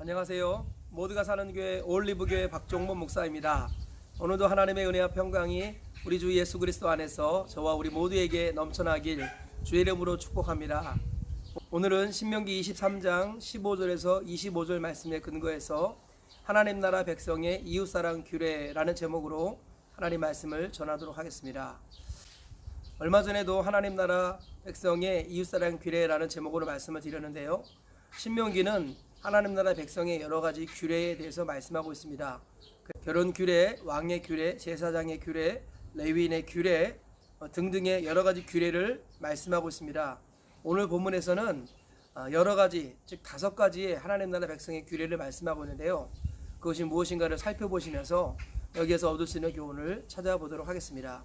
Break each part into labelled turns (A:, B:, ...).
A: 안녕하세요. 모두가 사는 교회 올리브 교회 박종범 목사입니다. 오늘도 하나님의 은혜와 평강이 우리 주 예수 그리스도 안에서 저와 우리 모두에게 넘쳐나길 주의 이름으로 축복합니다. 오늘은 신명기 23장 15절에서 25절 말씀에 근거해서 하나님 나라 백성의 이웃 사랑 규례라는 제목으로 하나님 말씀을 전하도록 하겠습니다. 얼마 전에도 하나님 나라 백성의 이웃 사랑 규례라는 제목으로 말씀을 드렸는데요. 신명기는 하나님 나라 백성의 여러 가지 규례에 대해서 말씀하고 있습니다. 그 결혼 규례, 왕의 규례, 제사장의 규례, 레위인의 규례 어, 등등의 여러 가지 규례를 말씀하고 있습니다. 오늘 본문에서는 어, 여러 가지 즉 다섯 가지의 하나님 나라 백성의 규례를 말씀하고 있는데요. 그것이 무엇인가를 살펴보시면서 여기에서 얻을 수 있는 교훈을 찾아보도록 하겠습니다.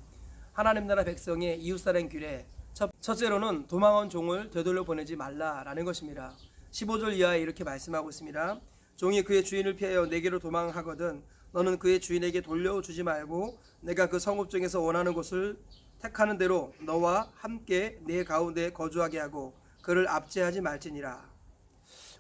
A: 하나님 나라 백성의 이웃사랑 규례 첫, 첫째로는 도망온 종을 되돌려 보내지 말라라는 것입니다. 15절 이하에 이렇게 말씀하고 있습니다. 종이 그의 주인을 피하여 내게로 도망하거든 너는 그의 주인에게 돌려주지 말고 내가 그 성읍 중에서 원하는 곳을 택하는 대로 너와 함께 내 가운데 거주하게 하고 그를 압제하지 말지니라.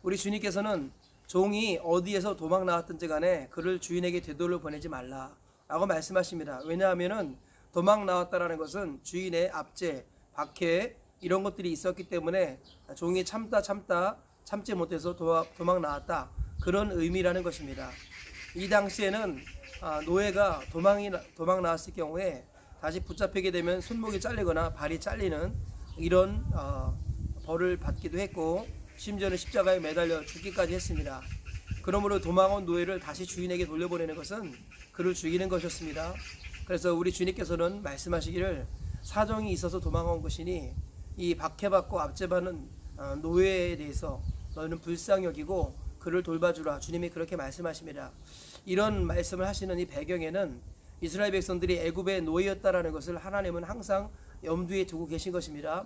A: 우리 주님께서는 종이 어디에서 도망 나왔든지 간에 그를 주인에게 되돌려 보내지 말라라고 말씀하십니다. 왜냐하면은 도망 나왔다라는 것은 주인의 압제, 박해 이런 것들이 있었기 때문에 종이 참다 참다 참지 못해서 도, 도망 나왔다 그런 의미라는 것입니다. 이 당시에는 아, 노예가 도망이 나- 도망 나왔을 경우에 다시 붙잡히게 되면 손목이 잘리거나 발이 잘리는 이런 어, 벌을 받기도 했고 심지어는 십자가에 매달려 죽기까지 했습니다. 그러므로 도망온 노예를 다시 주인에게 돌려보내는 것은 그를 죽이는 것이었습니다. 그래서 우리 주님께서는 말씀하시기를 사정이 있어서 도망온 것이니 이 박해받고 압제받는 어, 노예에 대해서 너는 불쌍히 여기고 그를 돌봐주라 주님이 그렇게 말씀하십니다. 이런 말씀을 하시는 이 배경에는 이스라엘 백성들이 애굽의 노예였다라는 것을 하나님은 항상 염두에 두고 계신 것입니다.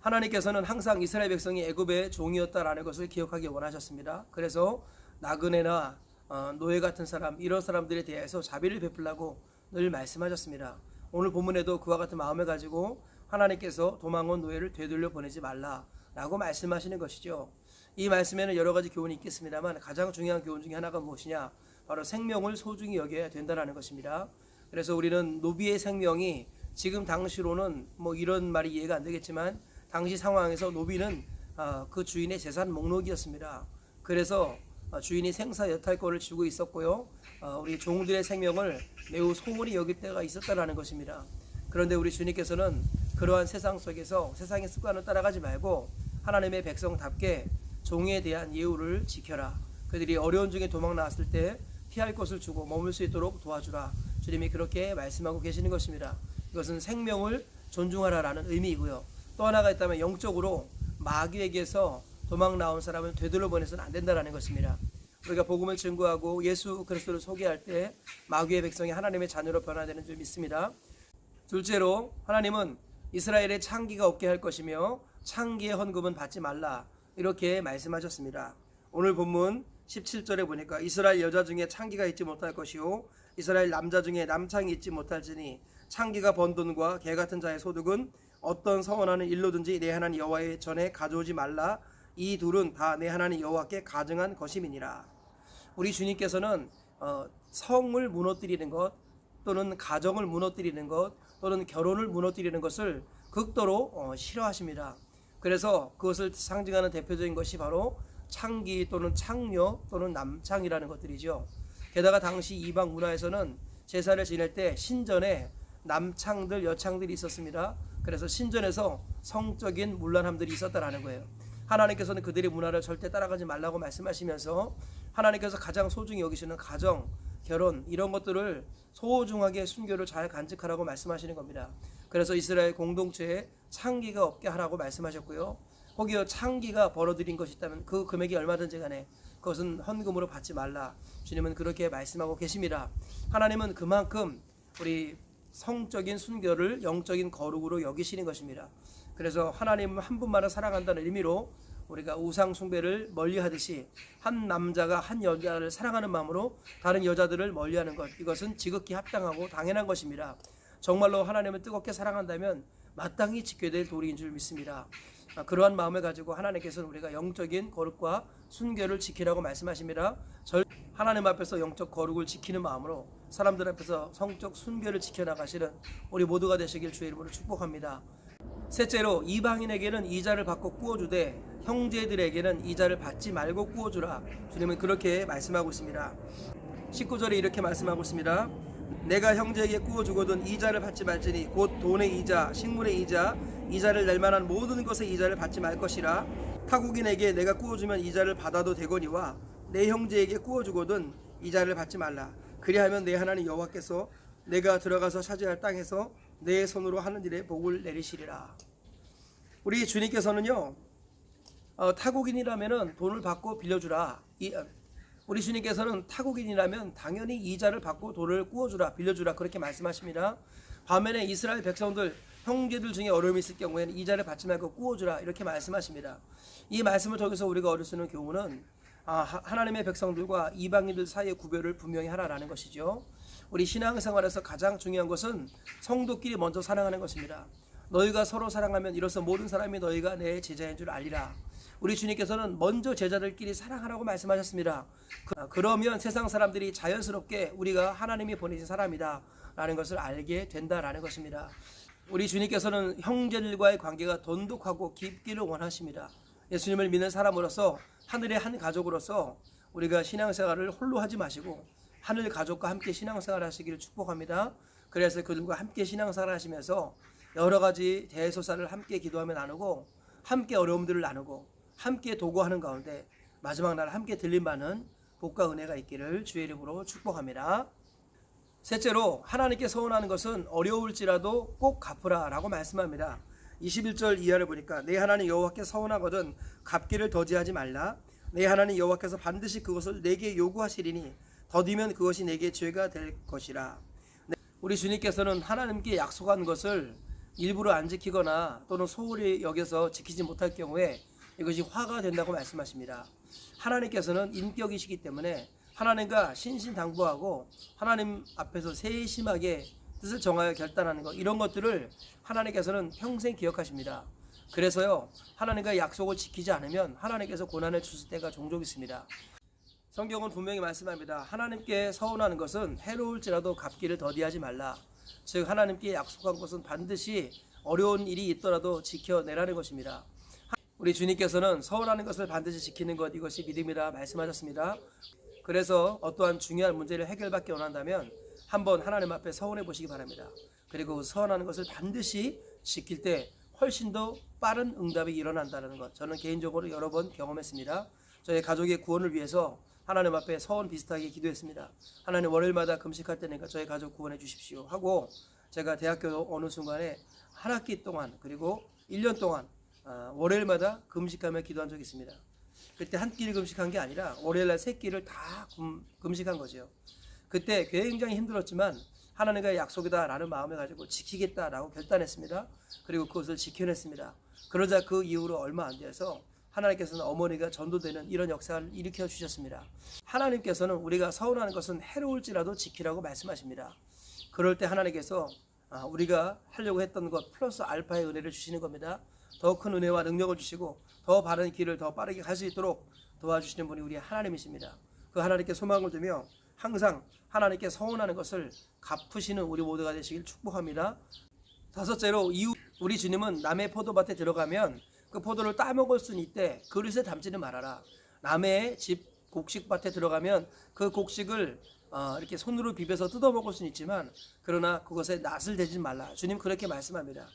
A: 하나님께서는 항상 이스라엘 백성이 애굽의 종이었다라는 것을 기억하기 원하셨습니다. 그래서 나그네나 어, 노예 같은 사람 이런 사람들에 대해서 자비를 베풀라고 늘 말씀하셨습니다. 오늘 본문에도 그와 같은 마음을 가지고 하나님께서 도망온 노예를 되돌려 보내지 말라라고 말씀하시는 것이죠. 이 말씀에는 여러 가지 교훈이 있겠습니다만 가장 중요한 교훈 중에 하나가 무엇이냐? 바로 생명을 소중히 여겨야 된다라는 것입니다. 그래서 우리는 노비의 생명이 지금 당시로는 뭐 이런 말이 이해가 안 되겠지만 당시 상황에서 노비는 아, 그 주인의 재산 목록이었습니다. 그래서 아, 주인이 생사 여탈권을 쥐고 있었고요. 아, 우리 종들의 생명을 매우 소홀히 여길 때가 있었다라는 것입니다. 그런데 우리 주님께서는 그러한 세상 속에서 세상의 습관을 따라가지 말고 하나님의 백성답게 종에 대한 예우를 지켜라. 그들이 어려운 중에 도망 나왔을 때 피할 것을 주고 머물 수 있도록 도와주라. 주님이 그렇게 말씀하고 계시는 것입니다. 이것은 생명을 존중하라라는 의미이고요. 또 하나가 있다면 영적으로 마귀에게서 도망 나온 사람을 되돌려 보내서는 안 된다라는 것입니다. 우리가 복음을 증거하고 예수 그리스도를 소개할 때 마귀의 백성이 하나님의 자녀로 변화되는 줄 믿습니다. 둘째로 하나님은 이스라엘의 창기가 없게 할 것이며 창기의 헌금은 받지 말라 이렇게 말씀하셨습니다. 오늘 본문 17절에 보니까 이스라엘 여자 중에 창기가 있지 못할 것이요 이스라엘 남자 중에 남창이 있지 못할지니 창기가 번 돈과 개 같은 자의 소득은 어떤 서원하는 일로든지 내 하나님 여호와의 전에 가져오지 말라 이 둘은 다 내 하나님 여호와께 가증한 것임이니라. 우리 주님께서는 어, 성을 무너뜨리는 것 또는 가정을 무너뜨리는 것 또는 결혼을 무너뜨리는 것을 극도로 어, 싫어하십니다. 그래서 그것을 상징하는 대표적인 것이 바로 창기 또는 창녀 또는 남창이라는 것들이죠. 게다가 당시 이방 문화에서는 제사를 지낼 때 신전에 남창들 여창들이 있었습니다. 그래서 신전에서 성적인 문란함들이 있었다라는 거예요. 하나님께서는 그들의 문화를 절대 따라가지 말라고 말씀하시면서 하나님께서 가장 소중히 여기시는 가정, 결혼 이런 것들을 소중하게 순교를 잘 간직하라고 말씀하시는 겁니다. 그래서 이스라엘 공동체에 창기가 없게 하라고 말씀하셨고요. 혹여 창기가 벌어들인 것이 있다면 그 금액이 얼마든지 간에 그것은 헌금으로 받지 말라. 주님은 그렇게 말씀하고 계십니다. 하나님은 그만큼 우리 성적인 순교를 영적인 거룩으로 여기시는 것입니다. 그래서 하나님 한 분만을 사랑한다는 의미로 우리가 우상 숭배를 멀리하듯이 한 남자가 한 여자를 사랑하는 마음으로 다른 여자들을 멀리하는 것 이것은 지극히 합당하고 당연한 것입니다. 정말로 하나님을 뜨겁게 사랑한다면 마땅히 지켜야 될 도리인 줄 믿습니다. 아, 그러한 마음을 가지고 하나님께서는 우리가 영적인 거룩과 순결을 지키라고 말씀하십니다. 절 하나님 앞에서 영적 거룩을 지키는 마음으로 사람들 앞에서 성적 순결을 지켜나가시는 우리 모두가 되시길 주의 이름으로 축복합니다. 셋째로 이방인에게는 이자를 받고 꾸어주되 형제들에게는 이자를 받지 말고 꾸어주라. 주님은 그렇게 말씀하고 있습니다. 19절에 이렇게 말씀하고 있습니다. 내가 형제에게 꾸어주거든 이자를 받지 말지니 곧 돈의 이자, 식물의 이자, 이자를 낼 만한 모든 것의 이자를 받지 말 것이라. 타국인에게 내가 꾸어주면 이자를 받아도 되거니와 내 형제에게 꾸어주거든 이자를 받지 말라. 그리하면 내 하나님 여호와께서 내가 들어가서 차지할 땅에서 내 손으로 하는 일에 복을 내리시리라. 우리 주님께서는요 어, 타국인이라면은 돈을 받고 빌려주라. 이, 어, 우리 주님께서는 타국인이라면 당연히 이자를 받고 돈을 꾸어주라, 빌려주라 그렇게 말씀하십니다. 반면에 이스라엘 백성들 형제들 중에 어려움이 있을 경우에는 이자를 받지 말고 꾸어주라 이렇게 말씀하십니다. 이 말씀을 통해서 우리가 얻을 수 있는 교훈은 아, 하- 하나님의 백성들과 이방인들 사이의 구별을 분명히 하라라는 것이죠. 우리 신앙생활에서 가장 중요한 것은 성도끼리 먼저 사랑하는 것입니다. 너희가 서로 사랑하면 이로써 모든 사람이 너희가 내 제자인 줄 알리라. 우리 주님께서는 먼저 제자들끼리 사랑하라고 말씀하셨습니다. 그- 그러면 세상 사람들이 자연스럽게 우리가 하나님이 보내신 사람이다 라는 것을 알게 된다라는 것입니다. 우리 주님께서는 형제들과의 관계가 돈독하고 깊기를 원하십니다. 예수님을 믿는 사람으로서 하늘의 한 가족으로서 우리가 신앙생활을 홀로 하지 마시고 하늘 가족과 함께 신앙생활 하시기를 축복합니다. 그래서 그들과 함께 신앙생활 하시면서 여러 가지 대소사를 함께 기도하며 나누고 함께 어려움들을 나누고 함께 도구하는 가운데 마지막 날 함께 들림 받는 복과 은혜가 있기를 주의 이름으로 축복합니다. 셋째로 하나님께 서원하는 것은 어려울지라도 꼭 갚으라라고 말씀합니다. 21절 이하를 보니까 내 하나님 여호와께 서원하거든 갚기를 더디하지 말라. 내 하나님 여호와께서 반드시 그것을 내게 요구하시리니 더디면 그것이 내게 죄가 될 것이라. 네, 우리 주님께서는 하나님께 약속한 것을 일부러 안 지키거나 또는 소홀히 여겨서 지키지 못할 경우에 이것이 화가 된다고 말씀하십니다. 하나님께서는 인격이시기 때문에 하나님과 신신당부하고 하나님 앞에서 세심하게 뜻을 정하여 결단하는 것 이런 것들을 하나님께서는 평생 기억하십니다. 그래서요 하나님과 약속을 지키지 않으면 하나님께서 고난을 주실 때가 종종 있습니다. 성경은 분명히 말씀합니다. 하나님께 서운하는 것은 해로울지라도 갚기를 더디하지 말라. 즉 하나님께 약속한 것은 반드시 어려운 일이 있더라도 지켜내라는 것입니다. 우리 주님께서는 서운하는 것을 반드시 지키는 것 이것이 믿음이라 말씀하셨습니다. 그래서 어떠한 중요한 문제를 해결받기 원한다면 한번 하나님 앞에 서원해 보시기 바랍니다. 그리고 그 서원하는 것을 반드시 지킬 때 훨씬 더 빠른 응답이 일어난다는 것 저는 개인적으로 여러 번 경험했습니다. 저희 가족의 구원을 위해서 하나님 앞에 서원 비슷하게 기도했습니다. 하나님 월요일마다 금식할 때니까 저희 가족 구원해 주십시오 하고 제가 대학교 어느 순간에 한 학기 동안 그리고 1년 동안 아, 월요일마다 금식하며 기도한 적이 있습니다. 그때 한 끼를 금식한 게 아니라 월요일날 세 끼를 다 금, 금식한 거죠. 그때 굉장히 힘들었지만 하나님과의 약속이다라는 마음을 가지고 지키겠다라고 결단했습니다. 그리고 그것을 지켜냈습니다. 그러자 그 이후로 얼마 안 돼서 하나님께서는 어머니가 전도되는 이런 역사를 일으켜 주셨습니다. 하나님께서는 우리가 서운하는 것은 해로울지라도 지키라고 말씀하십니다. 그럴 때 하나님께서 아, 우리가 하려고 했던 것 플러스 알파의 은혜를 주시는 겁니다. 더 큰 은혜와 능력을 주시고 더 바른 길을 더 빠르게 갈 수 있도록 도와주시는 분이 우리 하나님이십니다. 그 하나님께 소망을 두며 항상 하나님께 서운하는 것을 갚으시는 우리 모두가 되시길 축복합니다. 다섯째로 이후 우리 주님은 남의 포도밭에 들어가면 그 포도를 따먹을 수는 있대 그릇에 담지는 말아라. 남의 집 곡식밭에 들어가면 그 곡식을 어, 이렇게 손으로 비벼서 뜯어 먹을 수는 있지만 그러나 그것에 낯을 대지 말라. 주님 그렇게 말씀합니다.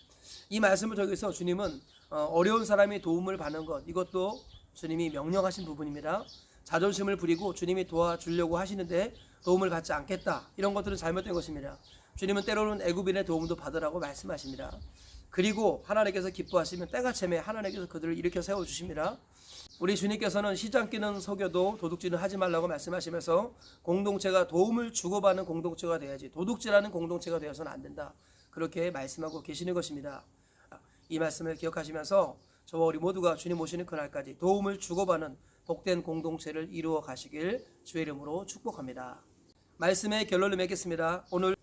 A: 이 말씀을 통해서 주님은 어, 어려운 사람이 도움을 받는 것 이것도 주님이 명령하신 부분입니다. 자존심을 부리고 주님이 도와주려고 하시는데 도움을 받지 않겠다 이런 것들은 잘못된 것입니다. 주님은 때로는 애굽인의 도움도 받으라고 말씀하십니다. 그리고 하나님께서 기뻐하시면 때가 참에 하나님께서 그들을 일으켜 세워 주십니다. 우리 주님께서는 시장 끼는 속여도 도둑질은 하지 말라고 말씀하시면서 공동체가 도움을 주고받는 공동체가 돼야지 도둑질하는 공동체가 되어서는 안 된다. 그렇게 말씀하고 계시는 것입니다. 이 말씀을 기억하시면서 저와 우리 모두가 주님 오시는 그날까지 도움을 주고받는 복된 공동체를 이루어 가시길 주의 이름으로 축복합니다. 말씀의 결론을 맺겠습니다. 오늘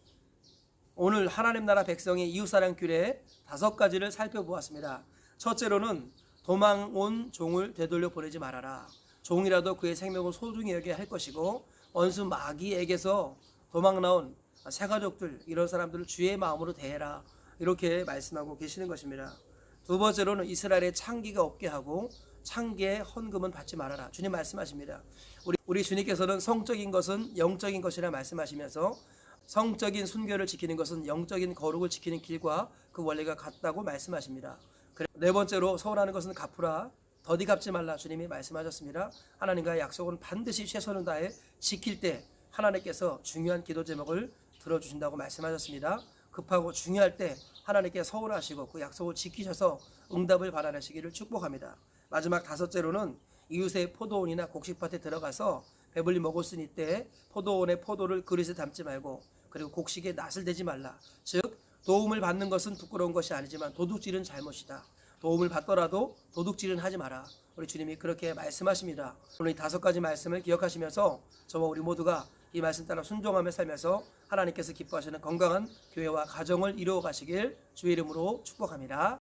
A: 오늘 하나님 나라 백성의 이웃사랑 규례 다섯 가지를 살펴보았습니다. 첫째로는 도망 온 종을 되돌려 보내지 말아라. 종이라도 그의 생명을 소중히 여겨야 할 것이고 원수 마귀에게서 도망 나온 새 가족들 이런 사람들을 주의 마음으로 대해라. 이렇게 말씀하고 계시는 것입니다. 두 번째로는 이스라엘의 창기가 없게 하고 창기의 헌금은 받지 말아라. 주님 말씀하십니다. 우리, 우리 주님께서는 성적인 것은 영적인 것이라 말씀하시면서 성적인 순결을 지키는 것은 영적인 거룩을 지키는 길과 그 원리가 같다고 말씀하십니다. 네 번째로 서운하는 것은 갚으라. 더디 갚지 말라 주님이 말씀하셨습니다. 하나님과의 약속은 반드시 최선을 다해 지킬 때 하나님께서 중요한 기도 제목을 들어주신다고 말씀하셨습니다. 급하고 중요할 때 하나님께 서운하시고 그 약속을 지키셔서 응답을 받아내시기를 축복합니다. 마지막 다섯째로는 이웃의 포도원이나 곡식밭에 들어가서 배불리 먹었으니 때 포도원의 포도를 그릇에 담지 말고 그리고 곡식에 낫을 대지 말라. 즉 도움을 받는 것은 부끄러운 것이 아니지만 도둑질은 잘못이다. 도움을 받더라도 도둑질은 하지 마라. 우리 주님이 그렇게 말씀하십니다. 오늘 이 다섯 가지 말씀을 기억하시면서 저와 우리 모두가 이 말씀 따라 순종하며 살면서 하나님께서 기뻐하시는 건강한 교회와 가정을 이루어 가시길 주의 이름으로 축복합니다.